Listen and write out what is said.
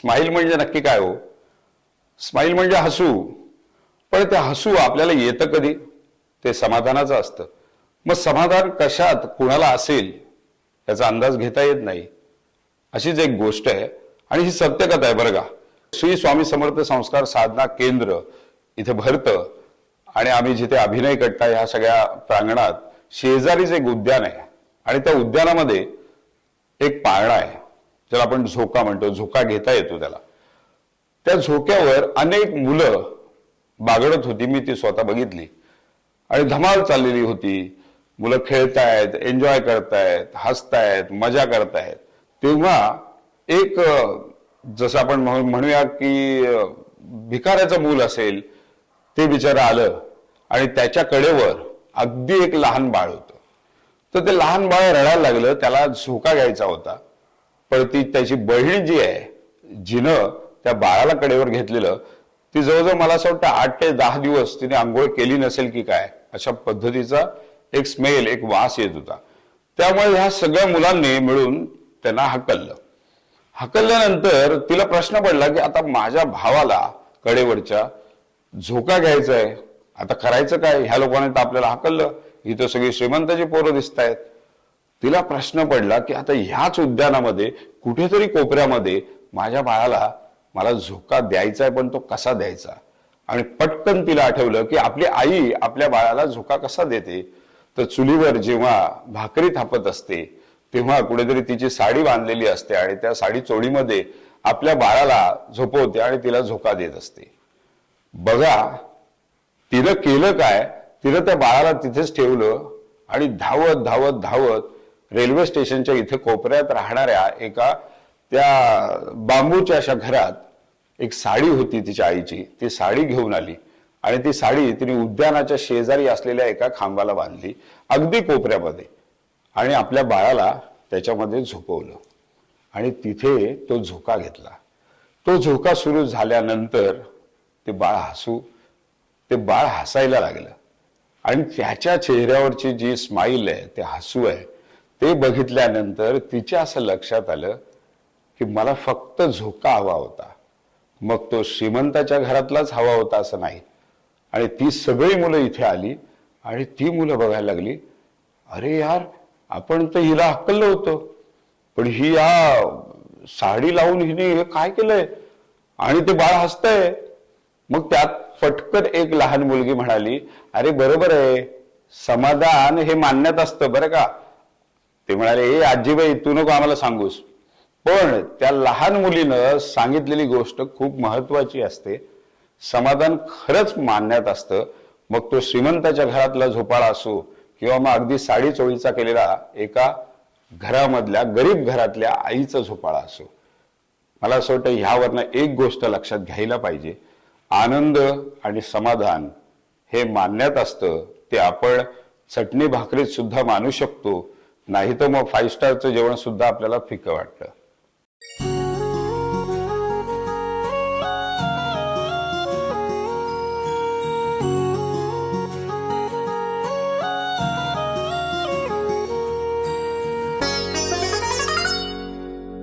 Smile म्हणजे नक्की काय हो? स्माईल म्हणजे हसू. पण ते हसू आपल्याला येतं कधी? ते समाधानाचं असतं. मग समाधान कशात कुणाला असेल याचा अंदाज घेता येत नाही. अशीच एक गोष्ट आहे. आणि ही सत्यकथा आहे बरं का. श्री स्वामी समर्थ संस्कार साधना केंद्र इथे भरतं. आणि आम्ही जिथे अभिनय करता ह्या सगळ्या प्रांगणात शेजारीच एक उद्यान आहे. आणि त्या उद्यानामध्ये एक पाळणा आहे. ज्याला आपण झोका म्हणतो झोका घेता येतो त्याला. त्या झोक्यावर अनेक मुलं बागडत होती मी ती स्वतः बघितली. आणि धमाल चाललेली होती. मुलं खेळतायत एन्जॉय करतायत हसतायत मजा करतायत. तेव्हा एक जसं आपण म्हणूया की भिकाऱ्याचं मूल असेल ते बिचारं आलं. आणि त्याच्या कडेवर अगदी एक लहान बाळ होतं. तर ते लहान बाळ रडायला लागलं त्याला झोका घ्यायचा होता. पण ती त्याची बहीण जी आहे जिनं त्या बाळाला कडेवर घेतलेलं ती जवळजवळ मला असं वाटतं आठ ते दहा दिवस तिने आंघोळ केली नसेल की काय अशा पद्धतीचा एक स्मेल एक वास येत होता. त्यामुळे ह्या सगळ्या मुलांनी मिळून त्यांना हकललं. हकलल्यानंतर तिला प्रश्न पडला की आता माझ्या भावाला कडेवरच्या झोका घ्यायचा आहे आता करायचं काय? ह्या लोकांनी तर आपल्याला हकललं. इथं सगळी श्रीमंताची पोरं दिसत आहेत तिला प्रश्न पडला की आता ह्याच उद्यानामध्ये कुठेतरी कोपऱ्यामध्ये माझ्या बाळाला मला झोका द्यायचा आहे पण तो कसा द्यायचा? आणि पटकन तिला आठवलं की आपली आई आपल्या बाळाला झोका कसा देते? तर चुलीवर जेव्हा भाकरी थापत असते तेव्हा कुठेतरी तिची साडी बांधलेली असते आणि त्या साडी चोळीमध्ये आपल्या बाळाला झोपवते आणि तिला झोका देत असते. बघा तिनं केलं काय? तिनं त्या बाळाला तिथेच ठेवलं आणि धावत धावत धावत रेल्वे स्टेशनच्या इथे कोपऱ्यात राहणाऱ्या एका त्या बांबूच्या अशा घरात एक साडी होती तिच्या आईची. ती साडी घेऊन आली आणि ती साडी तिने उद्यानाच्या शेजारी असलेल्या एका खांबाला बांधली अगदी कोपऱ्यामध्ये. आणि आपल्या बाळाला त्याच्यामध्ये झोपवलं. आणि तिथे तो झोका घेतला. तो झोका सुरू झाल्यानंतर ते बाळ हसू ते बाळ हसायला लागलं. आणि त्याच्या चेहऱ्यावरची जी स्माईल आहे ते हसू आहे. ते बघितल्यानंतर तिच्या असं लक्षात आलं की मला फक्त झोका हवा होता. मग तो श्रीमंताच्या घरातलाच हवा होता असं नाही. आणि ती सगळी मुलं इथे आली आणि ती मुलं बघायला लागली अरे यार आपण तर हिला हकललं होतं पण ही या साडी लावून हिने हे काय केलंय? आणि ते बाळ हसतंय. मग त्यात पटकन एक लहान मुलगी म्हणाली अरे बरोबर आहे समाधान हे मानण्यात असतं बरं का. ते म्हणाले हे आजीबाई तू नको आम्हाला सांगूस. पण त्या लहान मुलीनं सांगितलेली गोष्ट खूप महत्वाची असते. समाधान खरंच मानण्यात असतं. मग तो श्रीमंताच्या घरातला झोपाळा असो किंवा मग अगदी साडी चोळीचा केलेला एका घरामधल्या गरीब घरातल्या आईचा झोपाळा असो. मला असं वाटतं ह्यावरनं एक गोष्ट लक्षात घ्यायला पाहिजे. आनंद आणि समाधान हे मानण्यात असतं. ते आपण चटणी भाकरीत सुद्धा मानू शकतो. नाही तर मग फाईव्ह स्टारचं जेवण सुद्धा आपल्याला फिकं वाटतं.